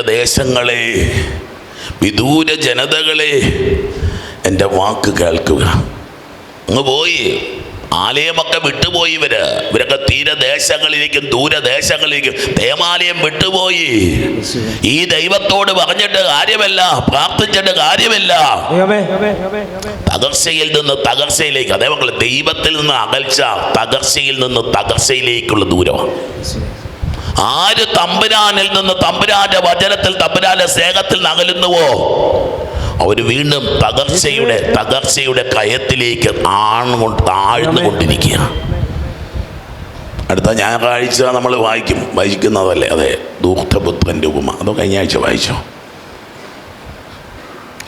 തീരദേശങ്ങളെ വിദൂര ജനതകളെ എന്റെ വാക്ക് കേൾക്കുക. അങ്ങ് പോയി. ആലയമൊക്കെ വിട്ടുപോയി ഇവർ. ഇവരൊക്കെ തീരദേശങ്ങളിലേക്കും ദൂരദേശങ്ങളിലേക്കും ദേവാലയം വിട്ടുപോയി. ഈ ദൈവത്തോട് പറഞ്ഞിട്ട് കാര്യമല്ല പ്രാർത്ഥിച്ചിട്ട് കാര്യമില്ല. തകർച്ചയിൽ നിന്ന് തകർച്ചയിലേക്ക് അതേ മക്കളെ ദൈവത്തിൽ നിന്ന് അകൽച്ച തകർച്ചയിൽ നിന്ന് തകർച്ചയിലേക്കുള്ള ദൂരമാണ് ആര് തമ്പുരാനിൽ നിന്ന് തമ്പുരാന്റെ വചനത്തിൽ തമ്പുരാന്റെ സ്നേഹത്തിൽ നകലുന്നുവോ? അവർ വീണ്ടും തകർച്ചയുടെ തകർച്ചയുടെ കയത്തിലേക്ക് ആണുകൊണ്ട് താഴ്ന്നുകൊണ്ടിരിക്കുക അടുത്ത ഞായറാഴ്ച നമ്മൾ വായിക്കും. വായിക്കുന്നതല്ലേ? അതെ. ദൂർത്തപുത്രന്റെ ഉപമ. അതോ കഴിഞ്ഞ ആഴ്ച വായിച്ചോ?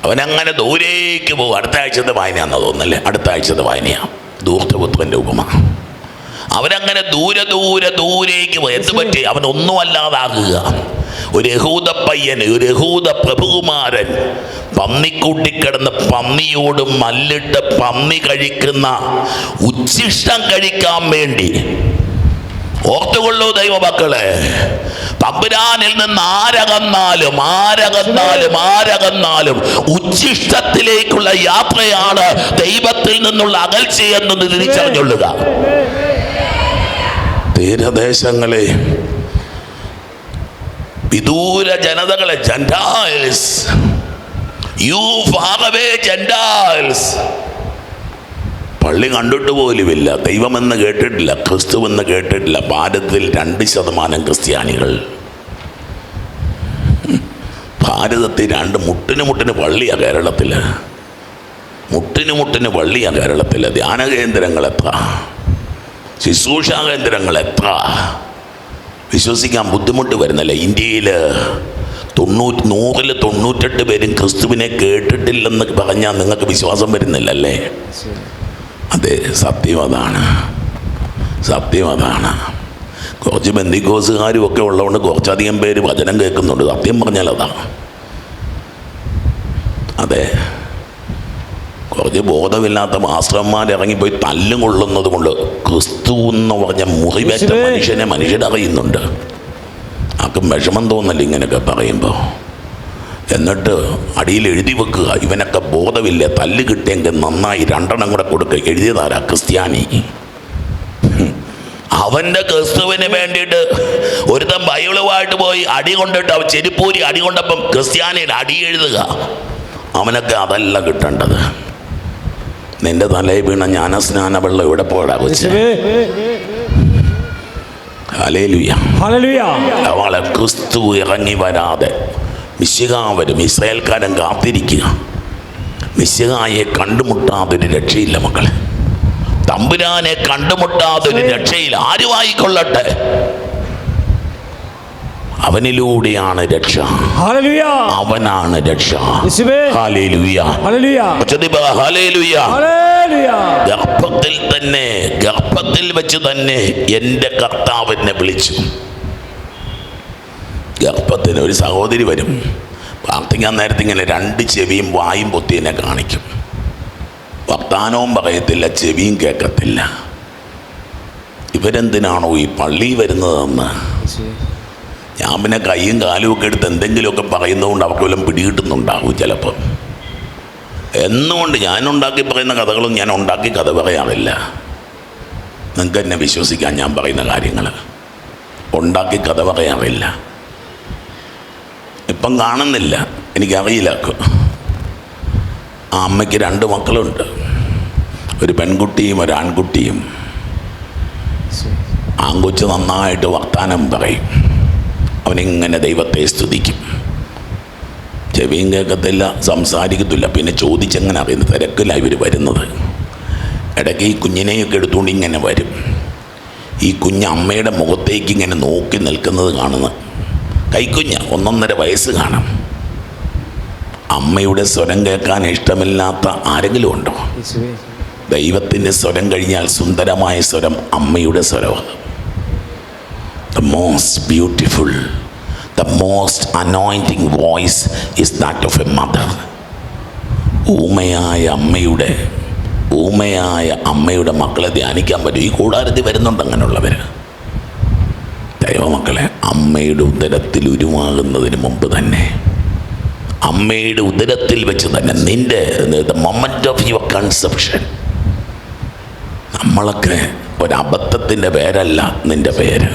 അവനങ്ങനെ ദൂരേക്ക് പോകും. അടുത്ത ആഴ്ചത്തെ വായനയാണെന്ന് തോന്നുന്നല്ലേ? അടുത്ത ആഴ്ചത്തെ വായനയാണ് ദൂർത്തപുത്രന്റെ ഉപമ. അവനങ്ങനെ ദൂരെ ദൂരെ ദൂരേക്ക് എന്ത് പറ്റി? അവൻ ഒന്നും അല്ലാതാകുക ഒരു യഹൂദ പയ്യന് ഒരു യഹൂദ പ്രഭുകുമാരൻ പന്നിക്കൂട്ടിക്കിടന്ന് പന്നിയോട് മല്ലിട്ട് പന്നി കഴിക്കുന്ന ഉച്ഛിഷ്ടം കഴിക്കാൻ വേണ്ടി. ഓർത്തുകൊള്ളൂ ദൈവമക്കളെ. തമ്പുരാനിൽ നിന്ന് ആരകന്നാലും ആരകന്നാലും ആരകന്നാലും ഉച്ചിഷ്ടത്തിലേക്കുള്ള യാത്രയാണ് ദൈവത്തിൽ നിന്നുള്ള അകൽച്ചയെന്ന് തിരിച്ചറിഞ്ഞുള്ളുക തീരദേശങ്ങളെ വിദൂര ജനതകളെ ജൻഡാൽസ് യു ഫാറവേ ജൻഡാൽസ് പള്ളി കണ്ടിട്ട് പോലുമില്ല. ദൈവമെന്ന് കേട്ടിട്ടില്ല ക്രിസ്തുവെന്ന് കേട്ടിട്ടില്ല. ഭാരതത്തിൽ രണ്ട് ശതമാനം ക്രിസ്ത്യാനികൾ. ഭാരതത്തിൽ രണ്ട് മുട്ടിന് മുട്ടിന് പള്ളിയാ കേരളത്തിൽ മുട്ടിന് മുട്ടിന് പള്ളിയാ കേരളത്തിൽ ധ്യാന കേന്ദ്രങ്ങൾ എത്ര ശുശ്രൂഷാ കേന്ദ്രങ്ങൾ എത്ര? വിശ്വസിക്കാൻ ബുദ്ധിമുട്ട് വരുന്നില്ല? ഇന്ത്യയിൽ തൊണ്ണൂറ്റി നൂറിൽ തൊണ്ണൂറ്റെട്ട് പേരും ക്രിസ്തുവിനെ കേട്ടിട്ടില്ലെന്ന് പറഞ്ഞാൽ നിങ്ങൾക്ക് വിശ്വാസം വരുന്നില്ലല്ലേ? അതെ സത്യം അതാണ്. സത്യം അതാണ്. കുറച്ച് ബന്ധിക്കോസുകാരും ഒക്കെ ഉള്ളതുകൊണ്ട് കുറച്ചധികം പേര് വചനം കേൾക്കുന്നുണ്ട്. സത്യം പറഞ്ഞാൽ അതാണ്. അതെ. കുറച്ച് ബോധമില്ലാത്ത മാസ്റ്റർമാർ ഇറങ്ങിപ്പോയി തല്ലും കൊള്ളുന്നത് കൊണ്ട് ക്രിസ്തു എന്ന് പറഞ്ഞ മുറിവേറ്റ. മനുഷ്യനെ മനുഷ്യരറിയുന്നുണ്ട് ആർക്കും വിഷമം തോന്നല്ല ഇങ്ങനെയൊക്കെ പറയുമ്പോൾ എന്നിട്ട് അടിയിൽ എഴുതി വെക്കുക. ഇവനൊക്കെ ബോധമില്ല? തല്ല് കിട്ടിയെങ്കിൽ നന്നായി രണ്ടെണ്ണം കൂടെ കൊടുക്കുക എഴുതിയതാരാ? ക്രിസ്ത്യാനി. അവന്റെ ക്രിസ്തുവിന് വേണ്ടിയിട്ട് ഒരുത്തൻ ബൈബിളുമായിട്ട് പോയി അടി കൊണ്ടിട്ട് അവൻ ചെരുപ്പൂരി അടി കൊണ്ടപ്പം ക്രിസ്ത്യാനിയുടെ അടി എഴുതുക. അവനൊക്കെ അതല്ല കിട്ടേണ്ടത്. നിന്റെ തലയിൽ വീണ ജ്ഞാനസ്നാന വെള്ളം ഇവിടെ പോടാ കൊച്ചെ? അവളെ ക്രിസ്തു ഇറങ്ങി വരാതെ മിശിക വരും ഇസ്രായേൽക്കാരൻ കാത്തിരിക്കുക. മിശികായെ കണ്ടുമുട്ടാതൊരു രക്ഷയില്ല മക്കളെ. തമ്പുരാനെ കണ്ടുമുട്ടാതൊരു രക്ഷയില്ല. ആരുമായിക്കൊള്ളട്ടെ? അവനിലൂടെയാണ് രക്ഷ. അവനാണ് രക്ഷ. ഗർഭത്തിൽ തന്നെ ഗർഭത്തിൽ വെച്ച് തന്നെ എന്റെ കർത്താവിനെ വിളിച്ചു. ഗർഭത്തിന് ഒരു സഹോദരി വരും. പ്രാർത്ഥിക്കാൻ നേരത്തെ ഇങ്ങനെ രണ്ട് ചെവിയും വായും പൊത്തി എന്നെ കാണിക്കും. വർത്താനവും പറയത്തില്ല ചെവിയും കേൾക്കത്തില്ല. ഇവരെന്തിനാണോ ഈ പള്ളി വരുന്നതെന്ന്? ഞാൻ പിന്നെ കൈയും കാലും ഒക്കെ എടുത്ത് എന്തെങ്കിലുമൊക്കെ പറയുന്നതുകൊണ്ട് അവർക്ക് വല്ലതും പിടികിട്ടുന്നുണ്ടാവും ചിലപ്പോൾ. എന്നുകൊണ്ട് ഞാൻ ഉണ്ടാക്കി പറയുന്ന കഥകളും ഞാൻ ഉണ്ടാക്കി കഥ പറയാറില്ല. നിങ്ങൾക്ക് എന്നെ വിശ്വസിക്കാൻ ഞാൻ പറയുന്ന കാര്യങ്ങൾ. ഉണ്ടാക്കി കഥ പറയാറില്ല. ഇപ്പം കാണുന്നില്ല. എനിക്കറിയില്ല. ആ അമ്മയ്ക്ക് രണ്ട് മക്കളുണ്ട്. ഒരു പെൺകുട്ടിയും ഒരു ആൺകുട്ടിയും. ആൺകൊച്ച് നന്നായിട്ട് വർത്താനം പറയും. അവനിങ്ങനെ ദൈവത്തെ സ്തുതിക്കും. ചെവിയും കേൾക്കത്തില്ല സംസാരിക്കത്തില്ല പിന്നെ ചോദിച്ചെങ്ങനെ അറിയുന്നത് തിരക്കിലായി ഇവർ വരുന്നത്. ഇടയ്ക്ക് ഈ കുഞ്ഞിനെയൊക്കെ എടുത്തുകൊണ്ട് ഇങ്ങനെ വരും. ഈ കുഞ്ഞ് അമ്മയുടെ മുഖത്തേക്ക് ഇങ്ങനെ നോക്കി നിൽക്കുന്നത് കാണുന്നു. കൈക്കുഞ്ഞ് ഒന്നൊന്നര വയസ്സ് കാണാം. അമ്മയുടെ സ്വരം കേൾക്കാൻ ഇഷ്ടമില്ലാത്ത ആരെങ്കിലും ഉണ്ടോ? ദൈവത്തിന്റെ സ്വരം കഴിഞ്ഞാൽ സുന്ദരമായ സ്വരം അമ്മയുടെ സ്വരമാണ്. The most beautiful the most anointing voice is that of a mother. ഊമയായ അമ്മയുടെ ഊമയായ അമ്മയുടെ മക്കളെ ധ്യാനിക്കാൻ പറ്റും. ഈ കൂടാരത്തിൽ വരുന്നുണ്ട് അങ്ങനെയുള്ളവർ ദൈവമക്കളെ അമ്മയുടെ ഉദരത്തിൽ ഉരുവാകുന്നതിന് മുമ്പ് തന്നെ അമ്മയുടെ ഉദരത്തിൽ വെച്ച് തന്നെ നിന്റെ the moment of your conception നമ്മളൊക്കെ ഒരബദ്ധത്തിന്റെ പേരല്ല നിന്റെ പേര്.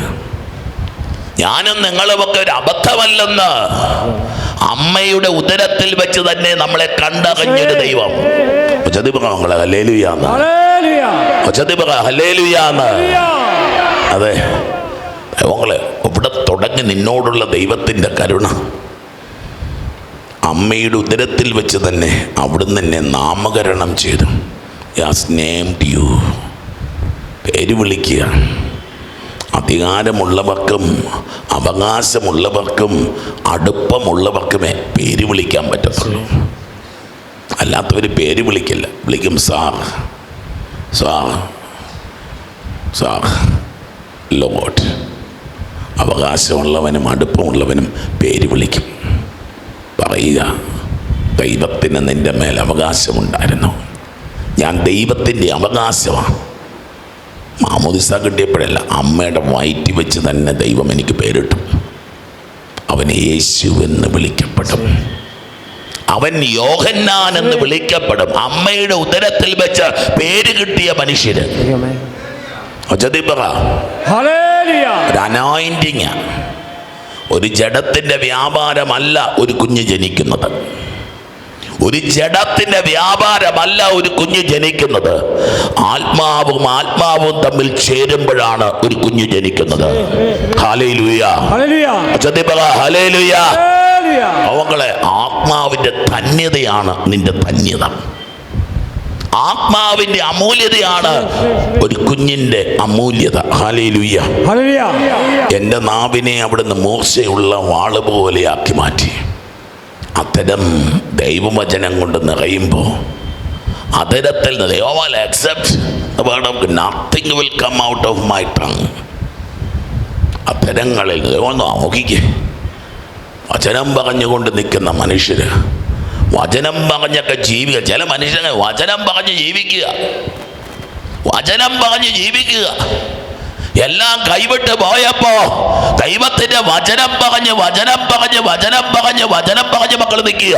ഞാനും നിങ്ങളുമൊക്കെ ഒരു അബദ്ധമല്ലെന്ന് അമ്മയുടെ ഉദരത്തിൽ വെച്ച് തന്നെ നമ്മളെ കണ്ടറിഞ്ഞൊരു ദൈവം. അതെ. ദൈവങ്ങളെ ഇവിടെ തുടങ്ങി നിന്നോടുള്ള ദൈവത്തിന്റെ കരുണ. അമ്മയുടെ ഉദരത്തിൽ വെച്ച് തന്നെ അവിടുന്ന് എന്നെ നാമകരണം ചെയ്തു. Has named you. പേര് വിളിക്കുക. അധികാരമുള്ളവർക്കും അവകാശമുള്ളവർക്കും അടുപ്പമുള്ളവർക്കുമേ പേര് വിളിക്കാൻ പറ്റത്തുള്ളൂ. അല്ലാത്തവർ പേര് വിളിക്കില്ല. വിളിക്കും സാർ സാർ സാർ ലോട്ട് അവകാശമുള്ളവനും അടുപ്പമുള്ളവനും പേര് വിളിക്കും. പറയുക ദൈവത്തിന് നിന്റെ മേൽ അവകാശമുണ്ടായിരുന്നു. ഞാൻ ദൈവത്തിന്റെ അവകാശമാണ്. മാമോദിസ കിട്ടിയപ്പോഴല്ല അമ്മയുടെ വയറ്റി വെച്ച് തന്നെ ദൈവം എനിക്ക് പേരിട്ടു. അവൻ യേശു എന്ന് വിളിക്കപ്പെടും. അവൻ യോഹന്നാൻ എന്ന് വിളിക്കപ്പെടും. അമ്മയുടെ ഉദരത്തിൽ വെച്ച് പേര് കിട്ടിയ മനുഷ്യര്. ഒരു ജഡത്തിന്റെ ഒരു ജഡത്തിന്റെ വ്യാപാരമല്ല ഒരു കുഞ്ഞ് ജനിക്കുന്നത്. ഒരു ജഡത്തിന്റെ വ്യാപാരമല്ല ഒരു കുഞ്ഞു ജനിക്കുന്നത്. ആത്മാവും ആത്മാവും തമ്മിൽ ചേരുമ്പോഴാണ് ഒരു കുഞ്ഞു ജനിക്കുന്നത്. അവങ്ങളെ ആത്മാവിന്റെ ധന്യതയാണ് നിന്റെ ധന്യത. ആത്മാവിന്റെ അമൂല്യതയാണ് ഒരു കുഞ്ഞിന്റെ അമൂല്യത. ഹാലയിലുയ്യ എന്റെ നാവിനെ അവിടുന്ന് മൂർച്ചയുള്ള വാൾ പോലെയാക്കി മാറ്റി. അത്തരം ദൈവവചനം കൊണ്ട് നിറയുമ്പോൾ അതരത്തിൽ ദൈവമാൽ accept nothing will come out of my tongue അത്തരങ്ങളിൽ ദൈവം നോക്കിക്കേ. വചനം പറഞ്ഞുകൊണ്ട് നിൽക്കുന്ന മനുഷ്യർ വചനം പറഞ്ഞൊക്കെ ജീവിക്കുക. ചില മനുഷ്യനെ വചനം പറഞ്ഞ് ജീവിക്കുക. വചനം പറഞ്ഞ് ജീവിക്കുക. എല്ലാം കൈവിട്ട് പോയപ്പോ ദൈവത്തിന്റെ വചനം പറഞ്ഞ് വചനം പറഞ്ഞ് വചനം പറഞ്ഞ് വചനം പറഞ്ഞ് മക്കൾ നിൽക്കുക.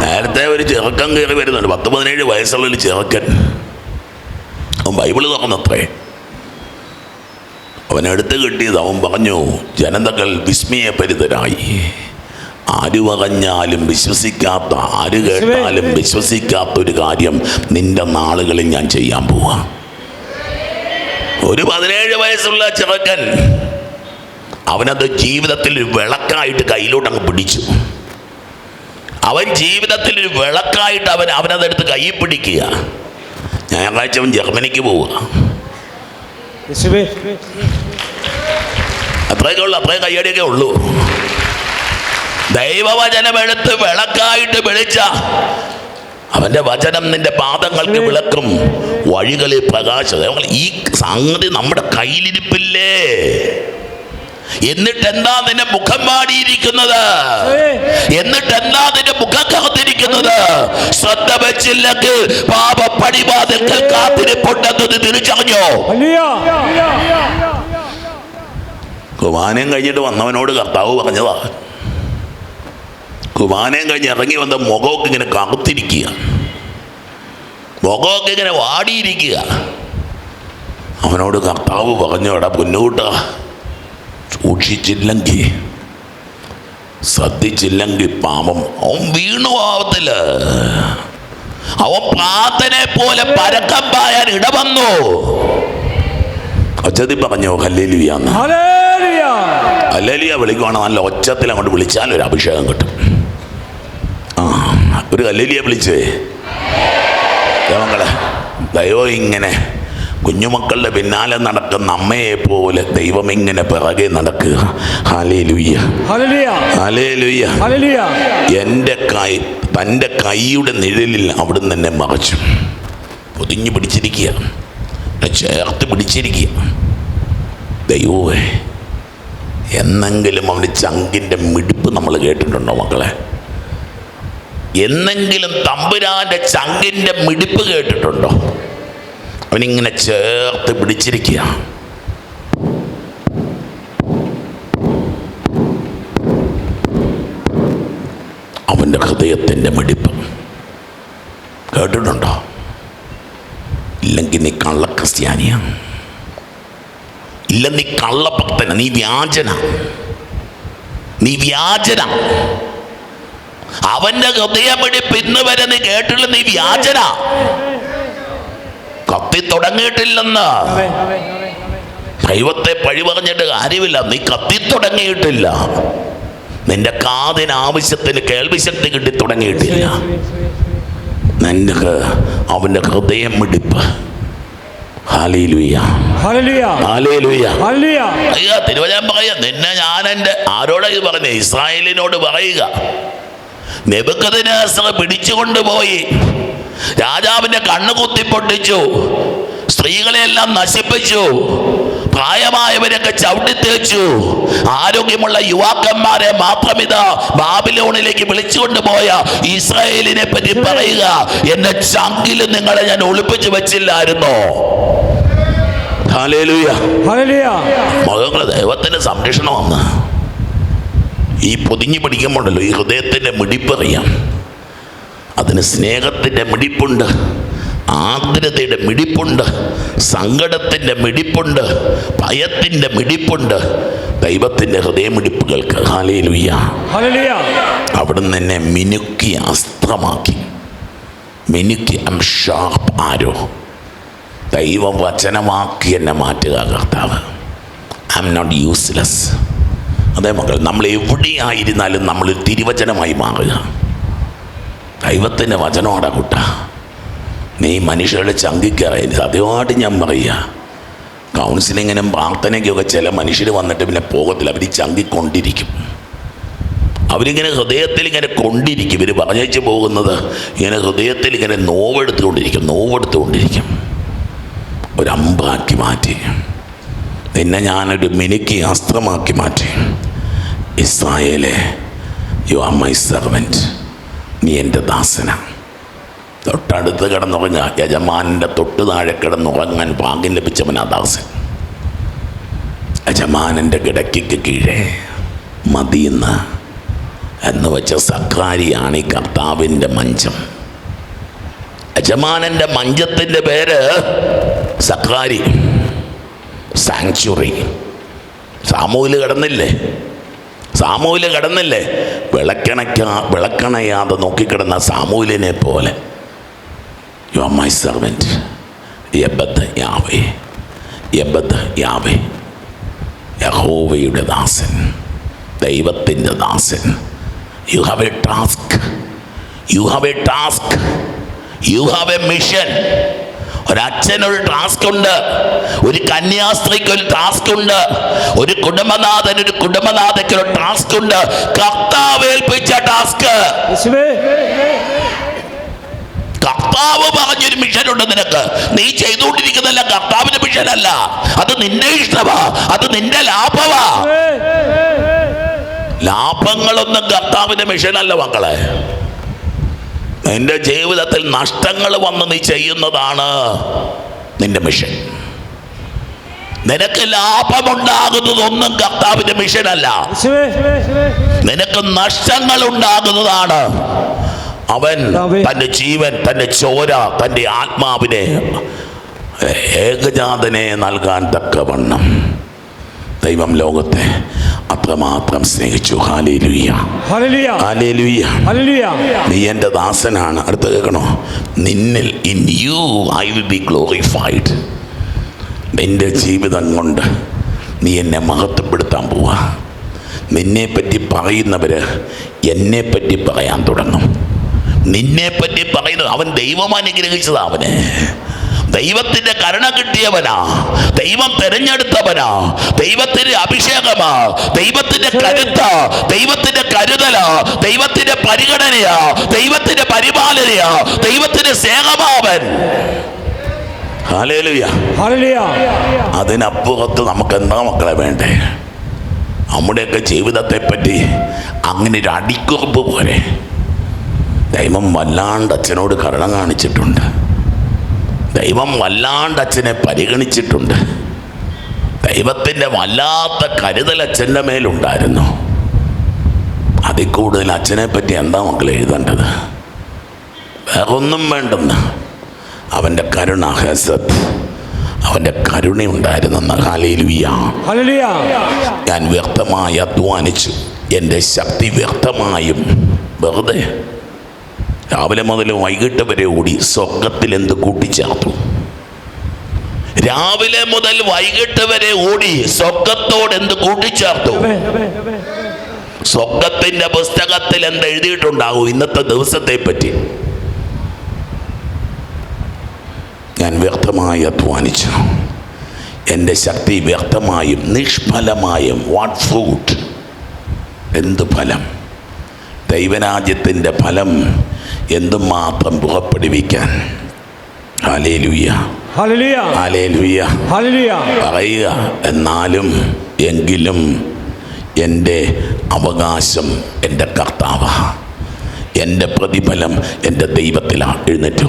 നേരത്തെ ഒരു ചെറുക്കൻ കയറി വരുന്നുണ്ട്. പത്ത് പതിനേഴ് വയസ്സുള്ള ഒരു ചെറുക്കൻ. അവൻ ബൈബിൾ തുറന്നത്രേ. അവനെടുത്ത് കിട്ടിയത് അവൻ പറഞ്ഞു ജനതകൾ വിസ്മയപരിതരായി ആര് പറഞ്ഞാലും വിശ്വസിക്കാത്ത ആര് കേട്ടാലും വിശ്വസിക്കാത്ത ഒരു കാര്യം നിന്റെ നാളുകളിൽ ഞാൻ ചെയ്യാൻ പോവാ. ഒരു പതിനേഴ് വയസ്സുള്ള ചെറുക്കൻ അവനത് ജീവിതത്തിൽ ഒരു വിളക്കായിട്ട് കയ്യിലോട്ട് അങ്ങ് പിടിച്ചു. അവൻ ജീവിതത്തിൽ ഒരു വിളക്കായിട്ട് അവൻ അവനതെടുത്ത് കൈ പിടിക്കുക. ഞായറാഴ്ച അവൻ ജർമ്മനിക്ക് പോവുക. അത്രയൊക്കെ ഉള്ളു അത്രയും കയ്യടിയൊക്കെ ഉള്ളൂ. ദൈവവചനം എടുത്ത് വിളക്കായിട്ട് വിളിച്ച അവന്റെ വചനം നിന്റെ പാദങ്ങൾക്ക് വിളക്കും വഴികളിൽ പ്രകാശം ഈ സംഗതി നമ്മുടെ കയ്യിലിരിപ്പില്ലേ? എന്നിട്ട് എന്താ നിന്റെ മുഖം പാടിയിരിക്കുന്നത് എന്നിട്ട് എന്താ നിന്റെ മുഖം കാത്തിരിക്കുന്നത് ശ്രദ്ധ വെച്ചില്ലെങ്കിൽ പാപ പടിവാതിൽക്കൽ കാത്തിരിപ്പുണ്ടെന്നത് തിരിച്ചറിഞ്ഞോ? കുമാനം കഴിഞ്ഞിട്ട് വന്നവനോട് കർത്താവ് പറഞ്ഞതാ. കുമാനം കഴിഞ്ഞ് ഇറങ്ങി വന്ന മുഖമൊക്കെ ഇങ്ങനെ കറുത്തിരിക്കുക. മുഖമൊക്കെ ഇങ്ങനെ വാടിയിരിക്കുക. അവനോട് കർത്താവ് പറഞ്ഞു എടാ പൊന്നുകൂട്ട സൂക്ഷിച്ചില്ലെങ്കിൽ ശ്രദ്ധിച്ചില്ലെങ്കിൽ പാപം അവൻ വീണു പാവത്തിൽ അവൻ പ്രാർത്ഥനെ പോലെ പരക്കം പായാൻ ഇടവന്നു. ഒച്ചതി പറഞ്ഞോ ഹല്ലേലിയാന്ന് ഹല്ലേലൂയ. അല്ലേലിയ വിളിക്കുവാണ് നല്ല ഒച്ചത്തിൽ അങ്ങോട്ട് വിളിച്ചാൽ ഒരു അഭിഷേകം കിട്ടും. ഒരു അല്ലേലിയ വിളിച്ചേ. ദൈവങ്ങളെ ദൈവം ഇങ്ങനെ കുഞ്ഞുമക്കളുടെ പിന്നാലെ നടക്കുന്ന അമ്മയെ പോലെ ദൈവം ഇങ്ങനെ പിറകെ നടക്കുക. എന്റെ കൈ തന്റെ കൈയുടെ നിഴലിൽ അവിടുന്ന് എന്നെ മറച്ചു. പൊതിഞ്ഞു പിടിച്ചിരിക്കുക. ചേർത്ത് പിടിച്ചിരിക്കുക. ദൈവമേ എന്നെങ്കിലും അവന് ചങ്കിന്റെ മിടിപ്പ് നമ്മൾ കേട്ടിട്ടുണ്ടോ മക്കളെ? എന്നെങ്കിലും തമ്പുരാന്റെ ചങ്കിന്റെ മിടിപ്പ് കേട്ടിട്ടുണ്ടോ? അവനിങ്ങനെ ചേർത്ത് പിടിച്ചിരിക്കുക. അവന്റെ ഹൃദയത്തിന്റെ മിടിപ്പ്. കേട്ടിട്ടുണ്ടോ? ഇല്ലെങ്കിൽ നീ കള്ള ക്രിസ്ത്യാനിയ? ഇല്ല നീ കള്ളഭക്തന? നീ വ്യാജന? നീ വ്യാജന? അവന്റെ ഹൃദയമിടിപ്പ് ഇന്ന് വരെ നീ കേട്ടില്ല നീ വ്യാജന. കത്തി തുടങ്ങിയിട്ടില്ലെന്ന്. ദൈവത്തെ പഴി പറഞ്ഞിട്ട് കാര്യമില്ല നീ കത്തി തുടങ്ങിയിട്ടില്ല. നിന്റെ കാതിന് ആവശ്യത്തിന് കേൾവിശക്തി കിട്ടി തുടങ്ങിയിട്ടില്ല. നിന്റെ അവന്റെ ഹൃദയം മിടിപ്പ്. തിരുവചനം പറയാ നിന്നെ ഞാൻ എന്റെ ആരോടെ ഇത് പറഞ്ഞേ ഇസ്രായേലിനോട് പറയുക. നെബുക്കതിനാസർ പിടിച്ചുകൊണ്ടുപോയി രാജാവിന്റെ കണ്ണു കുത്തിപ്പൊട്ടിച്ചു. സ്ത്രീകളെല്ലാം നശിപ്പിച്ചു. പ്രായമായവരൊക്കെ ചവിട്ടിത്തേച്ചു ആരോഗ്യമുള്ള യുവാക്കന്മാരെ മാത്രം ഇതാ ബാബിലോണിലേക്ക് വിളിച്ചുകൊണ്ടുപോയ ഇസ്രായേലിനെ പറ്റി പറയുക. എന്റെ ചങ്കിൽ നിങ്ങളെ ഞാൻ ഒളിപ്പിച്ചു വെച്ചില്ലായിരുന്നോ? ദൈവത്തിന്റെ സംരക്ഷണമാണ് ഈ പൊതിഞ്ഞു പിടിക്കുമ്പോണ്ടല്ലോ ഈ ഹൃദയത്തിന്റെ മിടിപ്പറിയാം അതിന് സ്നേഹത്തിന്റെ മിടിപ്പുണ്ട് ആർദ്രതയുടെ മിടിപ്പുണ്ട് സങ്കടത്തിന്റെ മിടിപ്പുണ്ട് ഭയത്തിന്റെ മിടിപ്പുണ്ട് ദൈവത്തിന്റെ ഹൃദയമിടിപ്പുകൾക്ക് ഹാലയിലുയ്യ അവിടുന്ന് എന്നെ മിനുക്കി അസ്ത്രമാക്കി. മിനുക്കി ഐം ഷാർപ്പ് ആരോ ദൈവം വചനമാക്കി എന്നെ മാറ്റുക കർത്താവ്. ഐ എം നോട്ട് യൂസ്ലെസ് അതേ മക്കൾ നമ്മൾ എവിടെയായിരുന്നാലും നമ്മൾ തിരുവചനമായി മാറുക. ദൈവത്തിന്റെ വചനോടാ കുട്ട. നീ മനുഷ്യരുടെ ചങ്കിക്കറ സത്യമായിട്ട് ഞാൻ പറയുക. കൗൺസിലിങ്ങിനും പ്രാർത്ഥനയ്ക്കൊക്കെ ചില മനുഷ്യർ വന്നിട്ട് പിന്നെ പോകത്തില്ല. അവർ ചങ്കിക്കൊണ്ടിരിക്കും അവരിങ്ങനെ ഹൃദയത്തിൽ ഇങ്ങനെ കൊണ്ടിരിക്കും. ഇവർ പറഞ്ഞേച്ച് പോകുന്നത് ഇങ്ങനെ ഹൃദയത്തിൽ ഇങ്ങനെ നോവെടുത്തുകൊണ്ടിരിക്കും. നോവെടുത്തുകൊണ്ടിരിക്കും. ഒരമ്പാക്കി മാറ്റി. നിന്നെ ഞാനൊരു മിനുക്കി അസ്ത്രമാക്കി മാറ്റി. ഇസ്രായേലെ യു ആർ മൈ സെർവന്റ് നീ എന്റെ ദാസന. തൊട്ടടുത്ത് കിടന്നുറങ്ങുക യജമാനന്റെ തൊട്ട് താഴെ കിടന്നുറങ്ങാൻ ഭാഗ്യം ലഭിച്ചവനാ ദാസൻ. യജമാനന്റെ കിടക്കിക്ക് കീഴേ മതിയെന്ന് എന്ന് വെച്ച സക്കാരിയാണ് ഈ കർത്താവിന്റെ മഞ്ചം. യജമാനന്റെ മഞ്ചത്തിന്റെ പേര് സക്കാരി സാങ്ച്വറി സാമൂഹിൽ കിടന്നില്ലേ? സാമൂഹിൽ കിടന്നില്ലേ? വിളക്കണയ്ക്കാ വിളക്കണയാതെ നോക്കിക്കിടന്ന സാമൂഹിലിനെ പോലെ. യു ആർ മൈ സെർവന്റ് യബത്ത് യാവേ. യബത്ത് യാവേ. യഹോവയുടെ ദാസൻ. ദൈവത്തിന്റെ ദാസൻ. You have a task you have a task you have a mission ഒരച്ഛനൊരു task ഉണ്ട് ഒരു കന്യാസ്ത്രീക്ക് ഒരു ടാസ്ക് ഉണ്ട് ഒരു കുടുംബനാഥൻ ഒരു കുടുംബനാഥയ്ക്ക് ഒരു ടാസ്ക് ഉണ്ട് കർത്താവ് ഏൽപ്പിച്ച ടാസ്ക്. കർത്താവ് പറഞ്ഞൊരു മിഷൻ ഉണ്ട് നിനക്ക്. നീ ചെയ്തുകൊണ്ടിരിക്കുന്നതല്ല കർത്താവിന്റെ മിഷൻ അല്ല അത് നിന്റെ ഇഷ്ടമാ. അത് നിന്റെ ലാഭമാ. ലാഭങ്ങളൊന്നും കർത്താവിന്റെ മിഷനല്ല മക്കളെ. നിന്റെ ജീവിതത്തിൽ നഷ്ടങ്ങൾ വന്ന് നീ ചെയ്യുന്നതാണ് നിന്റെ മിഷൻ നിനക്ക് ലാഭമുണ്ടാകുന്നതൊന്നും കർത്താവിന്റെ മിഷനല്ല അല്ല. നിനക്ക് നഷ്ടങ്ങൾ ഉണ്ടാകുന്നതാണ്. അവൻ തന്റെ ജീവൻ തന്റെ ചോര തന്റെ ആത്മാവിനെ ഏകജാതനെ നൽകാൻ തക്കവണ്ണം. ദൈവം ലോകത്തെ അത്രമാത്രം സ്നേഹിച്ചു. നീ എന്റെ ദാസനാണ്. അടുത്ത് കേൾക്കണോ? നിന്നിൽ in you I will be glorified നിന്റെ ജീവിതം കൊണ്ട് നീ എന്നെ മഹത്വപ്പെടുത്താൻ പോവാ. നിന്നെ പറ്റി പറയുന്നവർ എന്നെ പറ്റി പറയാൻ തുടങ്ങും. നിന്നെ പറ്റി പറയുന്നത് അവൻ ദൈവം അനുഗ്രഹിച്ചതാ അവന്. ദൈവത്തിന്റെ കരുണ കിട്ടിയവനാ. ദൈവം തെരഞ്ഞെടുത്തവനാ. ദൈവത്തിന്റെ അഭിഷേകമാ. ദൈവത്തിന്റെ കരുത്ത. ദൈവത്തിന്റെ കരുതലാ. ദൈവത്തിന്റെ പരിഗണനയാ. ദൈവത്തിന്റെ പരിപാലനയാ. ദൈവത്തിന്റെ സ്നേഹമാവൻ. അതിനപ്പുറത്ത് നമുക്ക് എന്താ മക്കളെ വേണ്ടേ? നമ്മുടെയൊക്കെ ജീവിതത്തെ പറ്റി അങ്ങനെ ഒരു അടിക്കുറപ്പ് പോലെ ദൈവം വല്ലാണ്ട് അച്ഛനോട് കരുണ കാണിച്ചിട്ടുണ്ട്. ദൈവം വല്ലാണ്ട് അച്ഛനെ പരിഗണിച്ചിട്ടുണ്ട്. ദൈവത്തിന്റെ വല്ലാത്ത കരുതൽ അച്ഛന്റെ മേലുണ്ടായിരുന്നു. അതിൽ കൂടുതൽ അച്ഛനെ പറ്റി എന്താ മക്കൾ എഴുതേണ്ടത്? വേറൊന്നും വേണ്ടെന്ന്. അവന്റെ കരുണ ഹസത്ത് അവന്റെ കരുണയുണ്ടായിരുന്നെന്ന് ഹല്ലേലൂയ. ഞാൻ വ്യക്തമായി അധ്വാനിച്ചു. എന്റെ ശക്തി വ്യക്തമായും. വെറുതെ. രാവിലെ മുതൽ വൈകിട്ട് വരെ ഓടി സ്വർഗത്തിൽ എന്ത് കൂട്ടിച്ചേർത്തു? രാവിലെ മുതൽ വൈകിട്ട് വരെ ഓടി സ്വർഗത്തോട് എന്ത് കൂട്ടിച്ചേർത്തു? സ്വർഗത്തിന്റെ പുസ്തകത്തിൽ എന്ത് എഴുതിയിട്ടുണ്ടാകും ഇന്നത്തെ ദിവസത്തെ പറ്റി ഞാൻ വ്യക്തമായി അധ്വാനിച്ചു. എന്റെ ശക്തി വ്യക്തമായും നിഷ്ഫലമായും. വാട്ട് ഫ്രൂട്ട് എന്ത് ഫലം? ദൈവരാജ്യത്തിന്റെ ഫലം എന്തുമാത്രം പുറപ്പെടുവിക്കാൻ ഹാലേലുയ്യ പറയുക എന്നാലും എങ്കിലും എന്റെ അവകാശം എന്റെ കർത്താവ് എന്റെ പ്രതിഫലം എന്റെ ദൈവത്തിലാണ് എഴുന്നേറ്റു.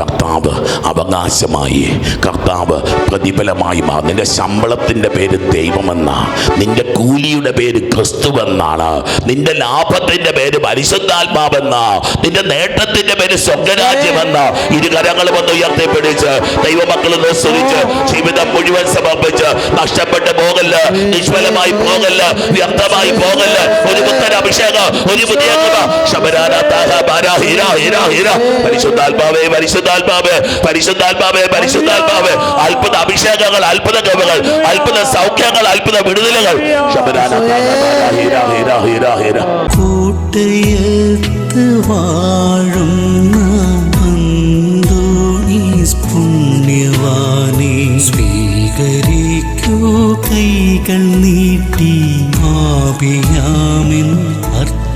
കർത്താവ് അവകാശമായി. കർത്താവ് പ്രതിഫലമായി മാറും. നിന്റെ ശമ്പളത്തിന്റെ പേര് ദൈവമെന്ന. നിന്റെ കൂലിയുടെ പേര് ക്രിസ്തുവെന്നാണ്. നിന്റെ ലാഭത്തിന്റെ പേര് പരിശുദ്ധാത്മാവെന്ന. നിന്റെ നേട്ടത്തിന്റെ പേര് സ്വർഗരാജ്യമെന്ന. ഇരുകരങ്ങൾ വന്ന് ഉയർത്തിപ്പിടിച്ച് ദൈവമക്കൾ സ്തുതിച്ച് ജീവിതം മുഴുവൻ സമർപ്പിച്ച് നഷ്ടപ്പെട്ടു പോകല്ല നിഷ്ഫലമായി പോകല്ല വ്യർത്ഥമായി പോകല്ല. ഒരു പുത്തൻ അഭിഷേകം ഒരു പുതിയ കൃപ. പരിശുദ്ധാത്മാവേ പരിശുദ്ധാത്മാവേ പരിശുദ്ധാത്മാവേ പരിശുദ്ധാത്മാവേ. അത്ഭുത അഭിഷേകങ്ങൾ അത്ഭുത കൃപകൾ അത്ഭുത സൗഖ്യങ്ങൾ അത്ഭുത വിടുതലുകൾ. കൂട്ടയത്ത് വാഴുന്ന പുണ്യവാനെ സ്വീകരിക്കൂ. കൈകൾ നീട്ടി ആപിയാമിൻ